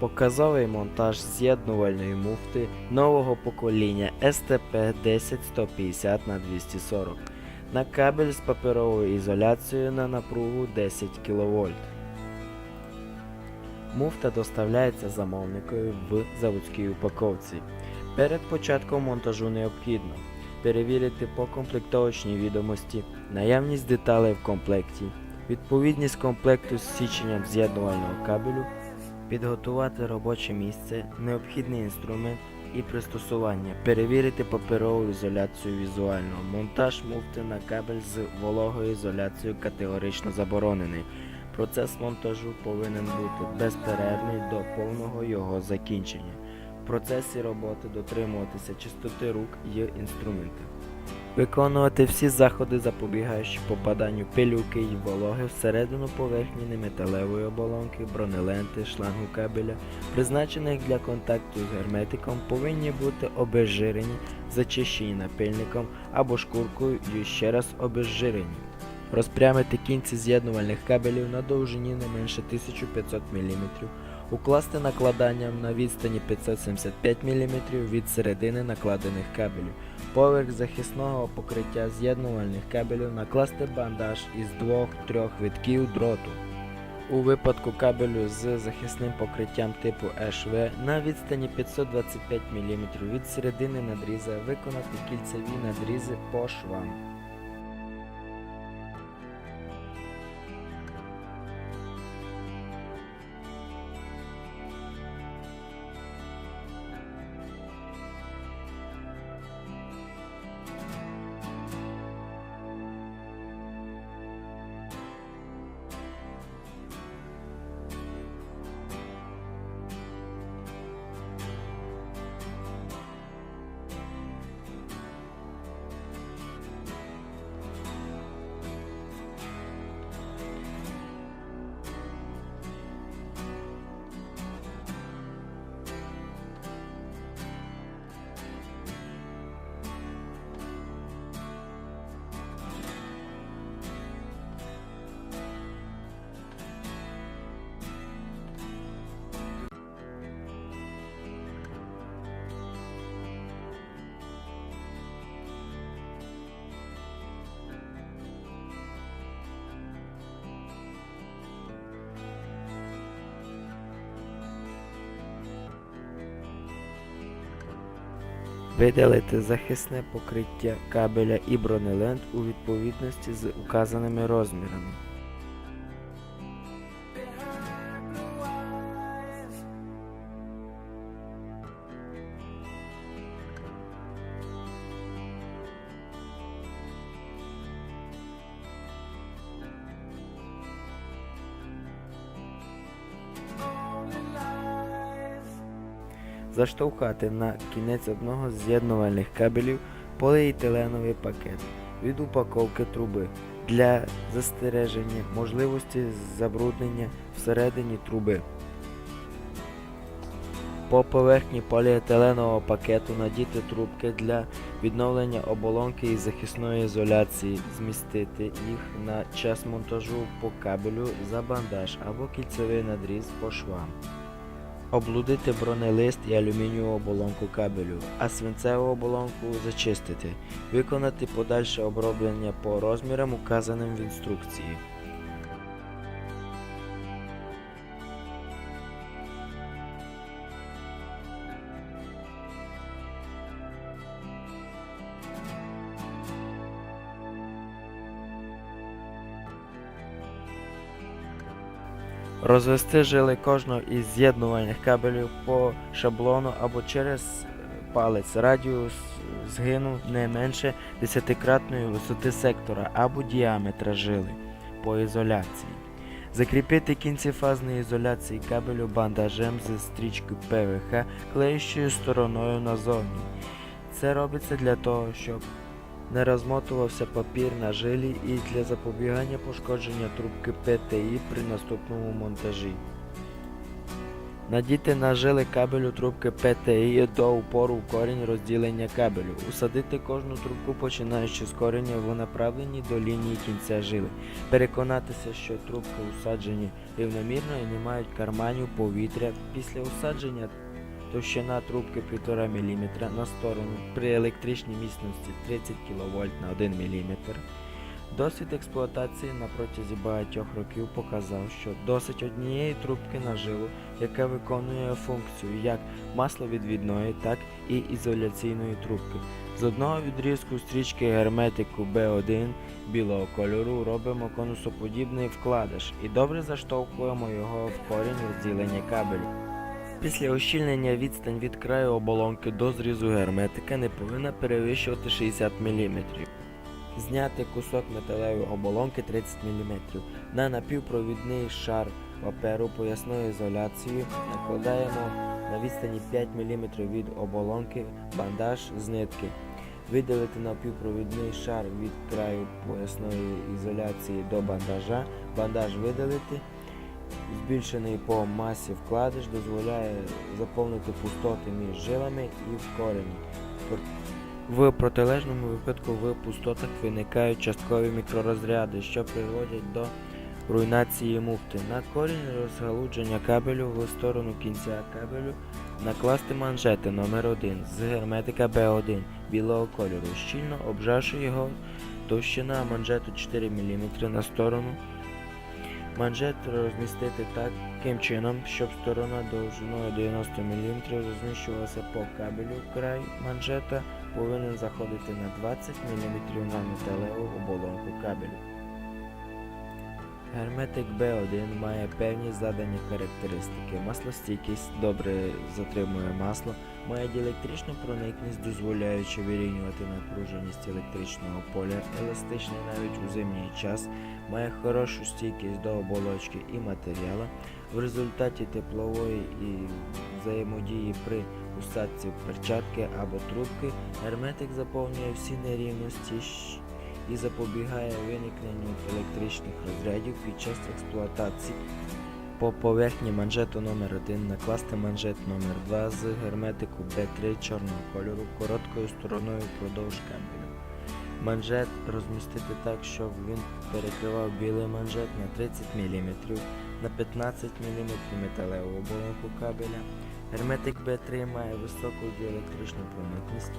Показовий монтаж з'єднувальної муфти нового покоління STP 10150 на 240 на кабель з паперовою ізоляцією на напругу 10 кВт. Муфта доставляється замовникою в заводській упаковці. Перед початком монтажу необхідно перевірити по комплектовочній відомості, наявність деталей в комплекті, відповідність комплекту з січенням з'єднувального кабелю, підготувати робоче місце, необхідний інструмент і пристосування, перевірити паперову ізоляцію візуально. Монтаж муфти на кабель з вологою ізоляцією категорично заборонений. Процес монтажу повинен бути безперервний до повного його закінчення. В процесі роботи дотримуватися чистоти рук і інструментів. Виконувати всі заходи, запобігаючи попаданню пилюки й вологи всередину поверхні неметалевої оболонки, бронеленти, шлангу кабеля, призначених для контакту з герметиком, повинні бути обезжирені, зачищені напильником або шкуркою і ще раз обезжирені. Розпрямити кінці з'єднувальних кабелів на довжині не менше 1500 мм, укласти накладанням на відстані 575 мм від середини накладених кабелів. Поверх захисного покриття з'єднувальних кабелів накласти бандаж із двох-трьох витків дроту. У випадку кабелю з захисним покриттям типу HV на відстані 525 мм від середини надріза виконати кільцеві надрізи по швам. Видалити захисне покриття кабеля і бронелент у відповідності з указаними розмірами. Заштовхати на кінець одного з з'єднувальних кабелів поліетиленовий пакет від упаковки труби для застереження можливості забруднення всередині труби. По поверхні поліетиленового пакету надіти трубки для відновлення оболонки і захисної ізоляції, змістити їх на час монтажу по кабелю за бандаж або кільцевий надріз по швам. Облудити бронелист і алюмінієву оболонку кабелю, а свинцеву оболонку зачистити. Виконати подальше оброблення по розмірам, указаним в інструкції. Розвести жили кожного із з'єднувальних кабелів по шаблону або через палець радіус згину не менше 10-кратної висоти сектора або діаметра жили по ізоляції. Закріпити кінці фазної ізоляції кабелю бандажем зі стрічки ПВХ клеючою стороною назовні. Це робиться для того, щоб не розмотувався папір на жилі і для запобігання пошкодження трубки ПТІ при наступному монтажі. Надіти на жили кабелю трубки ПТІ до упору в корінь розділення кабелю. Усадити кожну трубку, починаючи з кореня в направленні до лінії кінця жили. Переконатися, що трубки усаджені рівномірно і не мають карманів повітря. Після усадження товщина трубки 1,5 мм на сторону при електричній міцності 30 кВт на 1 мм. Досвід експлуатації на протязі багатьох років показав, що досить однієї трубки на жилу, яка виконує функцію як масловідвідної, так і ізоляційної трубки. З одного відрізку стрічки герметику B1 білого кольору робимо конусоподібний вкладиш і добре заштовхуємо його в корінь розділення кабелю. Після ощільнення відстань від краю оболонки до зрізу герметика не повинна перевищувати 60 мм. Зняти кусок металевої оболонки 30 мм. На напівпровідний шар паперу поясною ізоляцією накладаємо на відстані 5 мм від оболонки бандаж з нитки. Видалити напівпровідний шар від краю поясної ізоляції до бандажа. Бандаж видалити. Збільшений по масі вкладиш дозволяє заповнити пустоти між жилами і в корені. В протилежному випадку в пустотах виникають часткові мікророзряди, що приводять до руйнації муфти. На корінь розгалудження кабелю в сторону кінця кабелю накласти манжети номер 1 з герметика B1 білого кольору, щільно обжавши його товщина манжету 4 мм на сторону. Манжет розмістити таким чином, щоб сторона довжиною 90 мм розміщувалася по кабелю. Край манжета повинен заходити на 20 мм на металеву оболонку кабелю. Герметик B1 має певні задані характеристики. Маслостійкість добре затримує масло, має діелектричну проникність, дозволяючи вирівнювати напруженість електричного поля, еластичний навіть у зимній час, має хорошу стійкість до оболочки і матеріалу. В результаті теплової і взаємодії при усадці перчатки або трубки герметик заповнює всі нерівності і запобігає виникненню електричних розрядів під час експлуатації. По поверхні манжету номер 1 накласти манжет номер 2 з герметику B3 чорного кольору короткою стороною впродовж кабелю. Манжет розмістити так, щоб він перекривав білий манжет на 30 мм, на 15 мм металеву оболонку кабеля. Герметик B3 має високу діелектричну проникність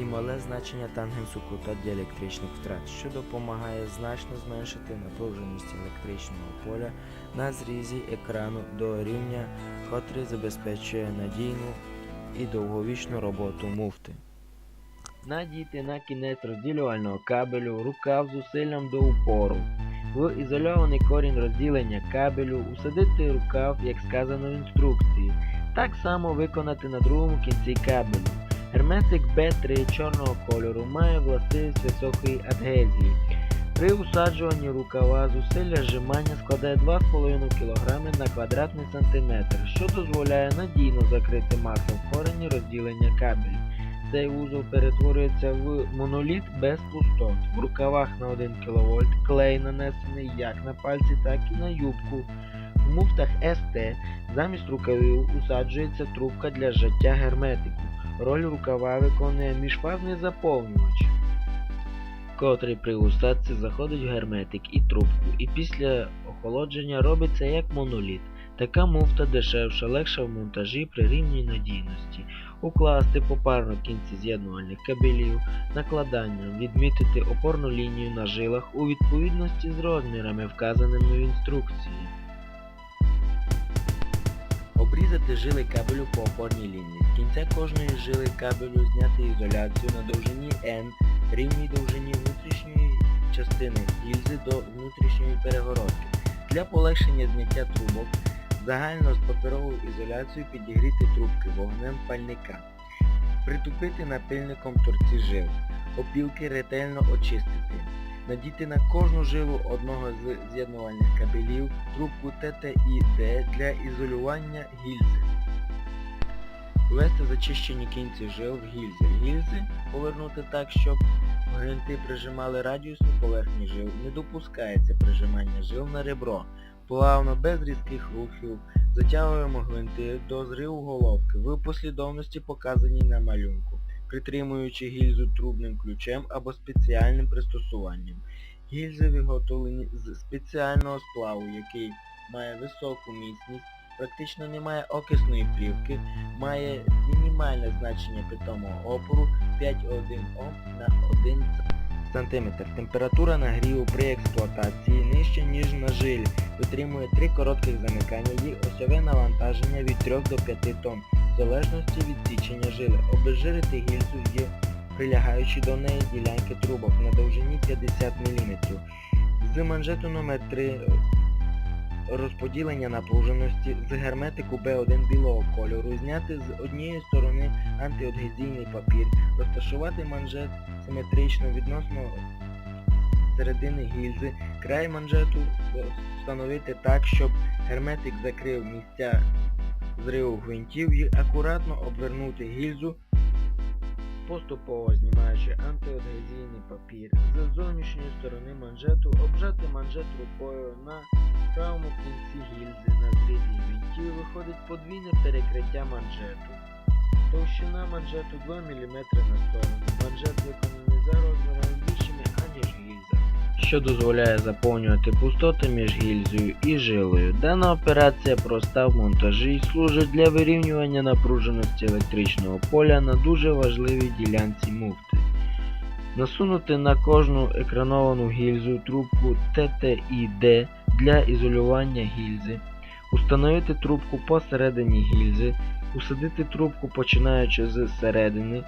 і мале значення тангенсу кута діелектричних втрат, що допомагає значно зменшити напруженість електричного поля на зрізі екрану до рівня, котрий забезпечує надійну і довговічну роботу муфти. Надійти на кінець розділювального кабелю рукав зусиллям до упору. В ізольований корінь розділення кабелю усадити рукав, як сказано в інструкції. Так само виконати на другому кінці кабелю. Герметик B3 чорного кольору має властивість високої адгезії. При усаджуванні рукава зусилля зжимання складає 2,5 кг на квадратний сантиметр, що дозволяє надійно закрити масу в корені розділення кабелю. Цей вузол перетворюється в моноліт без пустот. В рукавах на 1 кВт клей нанесений як на пальці, так і на юбку. В муфтах СТ замість рукавів усаджується трубка для зжаття герметику. Роль рукава виконує міжфазний заповнювач, котрий при усадці заходить герметик і трубку, і після охолодження робиться як моноліт. Така муфта дешевша, легша в монтажі при рівній надійності. Укласти попарно кінці з'єднувальних кабелів, накладанням, відмітити опорну лінію на жилах у відповідності з розмірами, вказаними в інструкції. Обрізати жили кабелю по опорній лінії. З кінця кожної жили кабелю зняти ізоляцію на довжині N, рівній довжині внутрішньої частини гільзи до внутрішньої перегородки. Для полегшення зняття трубок загально з паперовою ізоляцією підігріти трубки вогнем пальника. Притупити напильником торці жил. Опілки ретельно очистити. Надіти на кожну жилу одного з з'єднувальних кабелів трубку ТТІ-Д для ізолювання гільзи. Ввести зачищені кінці жил в гільзи. Гільзи повернути так, щоб гвинти прижимали радіусну поверхню жил. Не допускається прижимання жил на ребро. Плавно, без різких рухів, Затягуємо гвинти до зриву головки в послідовності показаній на малюнку, притримуючи гільзу трубним ключем або спеціальним пристосуванням. Гільзи виготовлені з спеціального сплаву, який має високу міцність, практично не має окисної плівки, має мінімальне значення питомого опору 5,1 Ом на 1 см. Температура нагріву при експлуатації нижча, ніж на жилі. Витримує три коротких замикання і осьове навантаження від 3 до 5 тонн, залежності від січення жили. Обезжирити гільзу є прилягаючи до неї ділянки трубок на довжині 50 мм. З манжету номер 3 розподілення напруженості з герметику B1 білого кольору, зняти з однієї сторони антиадгезійний папір, розташувати манжет симетрично відносно середини гільзи, край манжету встановити так, щоб герметик закрив місця зриву гвинтів і акуратно обвернути гільзу, поступово знімаючи антиадгезійний папір. З зовнішньої сторони манжету обжати манжет рукою на правому кінці гільзи на зрізі гвинтів виходить подвійне перекриття манжету. Товщина манжету 2 мм на сторону. Манжет виконаний що дозволяє заповнювати пустоти між гільзою і жилою. Дана операція проста в монтажі і служить для вирівнювання напруженості електричного поля на дуже важливій ділянці муфти. Насунути на кожну екрановану гільзу трубку TTID для ізолювання гільзи. Установити трубку посередині гільзи. Усадити трубку починаючи з середини.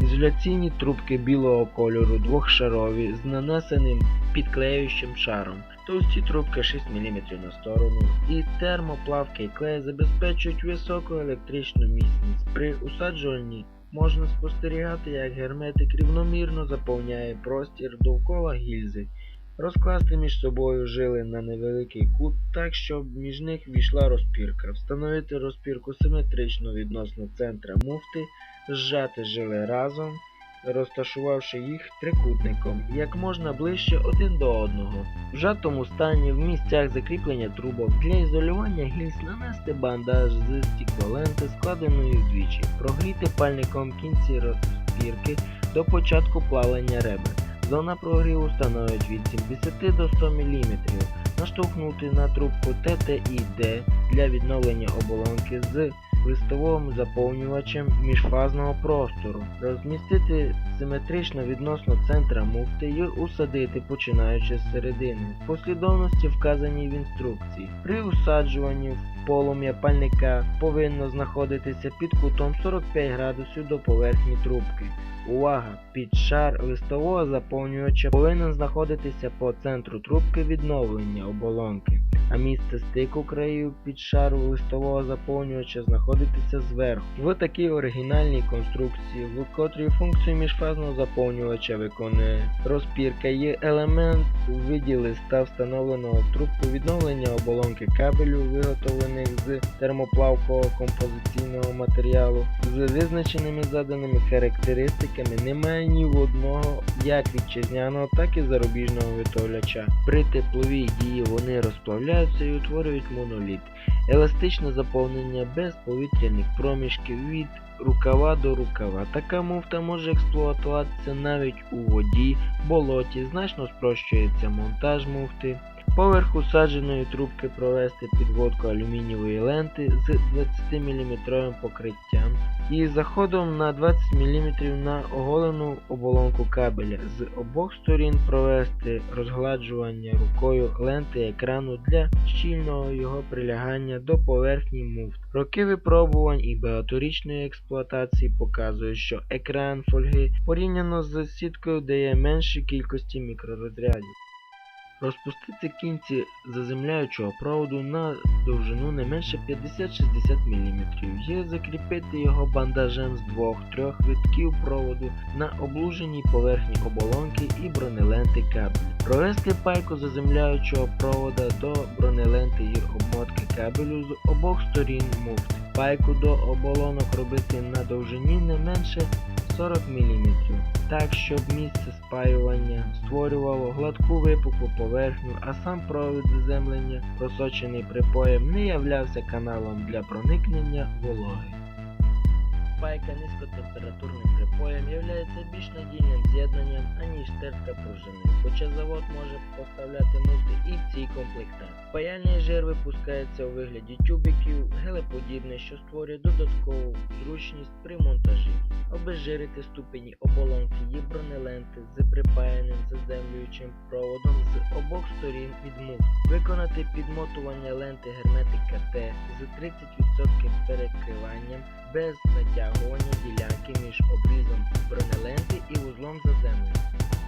Ізоляційні трубки білого кольору двохшарові з нанесеним підклеюючим шаром. Товсті трубки 6 мм на сторону і термоплавки клей забезпечують високу електричну міцність. При усаджуванні можна спостерігати, як герметик рівномірно заповняє простір довкола гільзи. Розкласти між собою жили на невеликий кут так, щоб між них війшла розпірка. Встановити розпірку симетрично відносно центра муфти, зжати жили разом, розташувавши їх трикутником як можна ближче один до одного. В жатому стані в місцях закріплення трубок для ізолювання гільз нанести бандаж з стіклоленти, складеної вдвічі, прогріти пальником кінці розпірки до початку плавлення ребер. Зона прогріву становить від 70 до 100 мм. Наштовхнути на трубку TTID для відновлення оболонки з листовим заповнювачем міжфазного простору. Розмістити симетрично відносно центра муфти і усадити починаючи з середини. В послідовності вказані в інструкції. При усаджуванні в полум'я пальника повинно знаходитися під кутом 45 градусів до поверхні трубки. Увага! Під шар листового заповнювача повинен знаходитися по центру трубки відновлення оболонки, а місце стику країв під шару листового заповнювача знаходитися зверху. В такій оригінальній конструкції, в котрій функцію міжфазного заповнювача виконує розпірка, є елемент у виді листа встановленого в трубку відновлення оболонки кабелю, виготовлених з термоплавкового композиційного матеріалу, з визначеними заданими характеристиками немає ні в одного як вітчизняного, так і зарубіжного виготовляча. При тепловій дії вони розплавляються і утворюють моноліт. Еластичне заповнення без повітряних проміжків від рукава до рукава. Така муфта може експлуатуватися навіть у воді, болоті, значно спрощується монтаж муфти. Поверх усадженої трубки провести підводку алюмінієвої ленти з 20-мм покриттям і заходом на 20 мм на оголену оболонку кабеля. З обох сторін провести розгладжування рукою ленти екрану для щільного його прилягання до поверхні муфт. Роки випробувань і багаторічної експлуатації показують, що екран фольги порівняно з сіткою дає менші кількості мікророзрядів. Розпустити кінці заземляючого проводу на довжину не менше 50-60 мм і закріпити його бандажем з двох-трьох витків проводу на облуженій поверхні оболонки і бронеленти кабелю. Провести пайку заземляючого провода до бронеленти і обмотки кабелю з обох сторін муфти. Пайку до оболонок робити на довжині не менше 40 мм, так щоб місце спаювання створювало гладку випуклу поверхню, а сам провід заземлення, просочений припоєм, не являвся каналом для проникнення вологи. Пайка низькотемпературним припоєм є більш надійним з'єднанням, аніж терка пружини, хоча завод може поставляти муфти і в цій комплектації. Паяльний жир випускається у вигляді тюбиків, гелеподібне, що створює додаткову зручність при монтажі. Обезжирити ступені оболонки є бронеленти з припаяним заземлюючим проводом з обох сторін від муфт. Виконати підмотування ленти герметик КТ з 30% перекриванням без натягування ділянки між обрізом бронеленти і вузлом заземлення,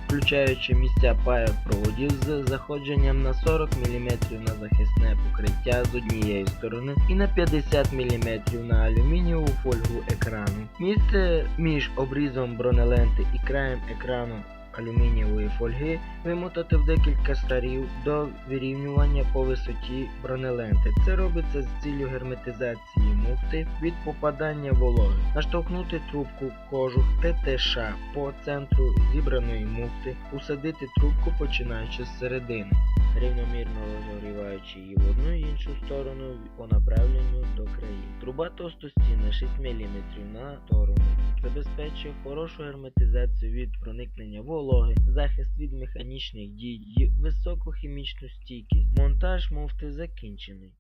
включаючи місця пайок проводів з заходженням на 40 мм на захисне покриття з однієї сторони і на 50 мм на алюмінієву фольгу екрану. Місце між обрізом бронеленти і краєм екрану алюмінієвої фольги вимотати в декілька старів до вирівнювання по висоті бронеленти. Це робиться з ціллю герметизації муфти від попадання вологи. Наштовхнути трубку кожух ТТШ по центру зібраної муфти, усадити трубку починаючи з середини, рівномірно розгоріваючи її в одну і іншу сторону по направленню до країн. Труба товстостінна 6 мм на сторону забезпечує хорошу герметизацію від проникнення вологи, захист від механічних дій високу хімічну стійкість. Монтаж муфти закінчений.